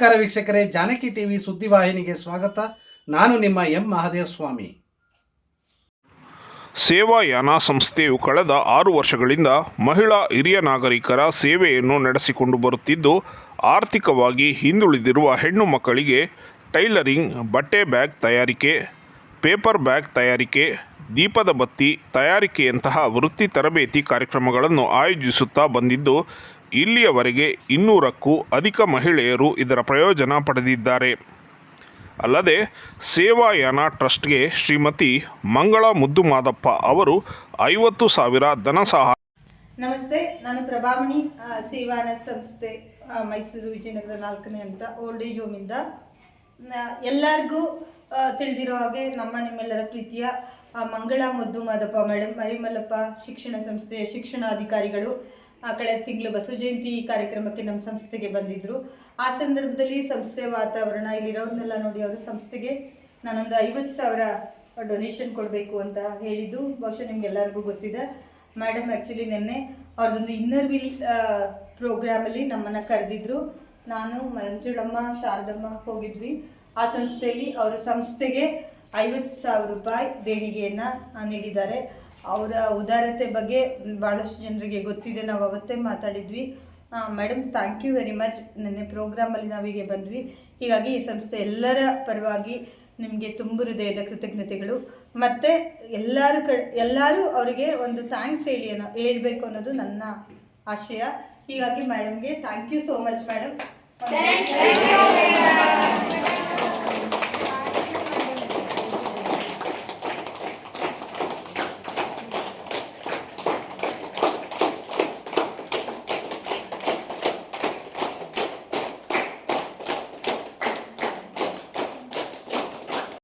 ನಮಸ್ಕಾರ ವೀಕ್ಷಕರೇ, ಜಾನಕಿ ಟಿವಿ ಸುದ್ದಿವಾಹಿನಿಗೆ ಸ್ವಾಗತ. ನಾನು ನಿಮ್ಮ ಎಂ ಮಹಾದೇವ ಸ್ವಾಮಿ ಸೇವಾಯಾನ ಸಂಸ್ಥೆಯು ಕಳೆದ ಆರು ವರ್ಷಗಳಿಂದ ಮಹಿಳಾ, ಹಿರಿಯ ನಾಗರಿಕರ ಸೇವೆಯನ್ನು ನಡೆಸಿಕೊಂಡು ಬರುತ್ತಿದ್ದು, ಆರ್ಥಿಕವಾಗಿ ಹಿಂದುಳಿದಿರುವ ಹೆಣ್ಣು ಮಕ್ಕಳಿಗೆ ಟೈಲರಿಂಗ್, ಬಟ್ಟೆ ಬ್ಯಾಗ್ ತಯಾರಿಕೆ, ಪೇಪರ್ ಬ್ಯಾಗ್ ತಯಾರಿಕೆ, ದೀಪದ ಬತ್ತಿ ತಯಾರಿಕೆಯಂತಹ ವೃತ್ತಿ ತರಬೇತಿ ಕಾರ್ಯಕ್ರಮಗಳನ್ನು ಆಯೋಜಿಸುತ್ತಾ ಬಂದಿದ್ದು ಇಲ್ಲಿಯವರೆಗೆ ಇನ್ನೂರಕ್ಕೂ ಅಧಿಕ ಮಹಿಳೆಯರು ಇದರ ಪ್ರಯೋಜನ ಪಡೆದಿದ್ದಾರೆ. ಅಲ್ಲದೆ ಸೇವಾಯಾನ ಟ್ರಸ್ಟ್ಗೆ ಶ್ರೀಮತಿ ಮಂಗಳ ಮುದ್ದು ಮಾದಪ್ಪ ಅವರು ಐವತ್ತು ಸಾವಿರ ಧನ ಸಹಾಯ ನಮಸ್ತೆ ನಾನು ಪ್ರಭಾಮಣಿ ಆ, ಸೇವಾನ ಸಂಸ್ಥೆ ಮೈಸೂರು ವಿಜಯನಗರ ನಾಲ್ಕನೇ ಅಂತ ಓಲ್ಡ್ ಏಜ್ ಹೋಮಿಂದ. ಎಲ್ಲರಿಗೂ ತಿಳಿದಿರೋ ಹಾಗೆ ನಮ್ಮ ನಿಮ್ಮೆಲ್ಲರ ಪ್ರೀತಿಯ ಮಂಗಳ ಮುದ್ದು ಮಾದಪ್ಪ ಮೇಡಮ್ ಮರಿಮಲ್ಲಪ್ಪ ಶಿಕ್ಷಣ ಸಂಸ್ಥೆಯ ಶಿಕ್ಷಣಾಧಿಕಾರಿಗಳು ಕಳೆದ ತಿಂಗಳು ಬಸವ ಜಯಂತಿ ಕಾರ್ಯಕ್ರಮಕ್ಕೆ ನಮ್ಮ ಸಂಸ್ಥೆಗೆ ಬಂದಿದ್ದರು ಆ ಸಂದರ್ಭದಲ್ಲಿ ಸಂಸ್ಥೆ ವಾತಾವರಣ ಇಲ್ಲಿರೋನ್ನೆಲ್ಲ ನೋಡಿ ಅವರು ಸಂಸ್ಥೆಗೆ ನಾನೊಂದು ಐವತ್ತು ಸಾವಿರ ಡೊನೇಷನ್ ಕೊಡಬೇಕು ಅಂತ ಹೇಳಿದ್ದು. ಬಹುಶಃ ನಿಮ್ಗೆಲ್ಲರಿಗೂ ಗೊತ್ತಿದೆ. ಮೇಡಮ್ ಆ್ಯಕ್ಚುಲಿ ನಿನ್ನೆ ಅವ್ರದ್ದೊಂದು ಇನ್ನರ್ ವಿಲ್ ಪ್ರೋಗ್ರಾಮಲ್ಲಿ ನಮ್ಮನ್ನು ಕರೆದಿದ್ರು. ನಾನು, ಮಂಜುಳಮ್ಮ, ಶಾರದಮ್ಮ ಹೋಗಿದ್ವಿ. ಆ ಸಂಸ್ಥೆಯಲ್ಲಿ ಅವರ ಸಂಸ್ಥೆಗೆ ಐವತ್ತು ಸಾವಿರ ರೂಪಾಯಿ ದೇಣಿಗೆಯನ್ನು ನೀಡಿದ್ದಾರೆ. ಅವರ ಉದಾರತೆ ಬಗ್ಗೆ ಭಾಳಷ್ಟು ಜನರಿಗೆ ಗೊತ್ತಿದೆ. ನಾವು ಅವತ್ತೇ ಮಾತಾಡಿದ್ವಿ. Madam thank you very much ನೆನ್ನೆ ಪ್ರೋಗ್ರಾಮಲ್ಲಿ ನಾವೀಗೆ ಬಂದ್ವಿ. ಹೀಗಾಗಿ ಈ ಸಂಸ್ಥೆ ಎಲ್ಲರ ಪರವಾಗಿ ನಿಮಗೆ ತುಂಬು ಹೃದಯದ ಕೃತಜ್ಞತೆಗಳು. ಮತ್ತು ಎಲ್ಲರೂ ಕಡೆ ಎಲ್ಲರೂ ಅವರಿಗೆ ಒಂದು ಥ್ಯಾಂಕ್ಸ್ ಹೇಳಿ ಅನ್ನೋ, ಹೇಳ್ಬೇಕು ಅನ್ನೋದು ನನ್ನ ಆಶಯ. ಹೀಗಾಗಿ ಮೇಡಮ್ಗೆ thank you so much madam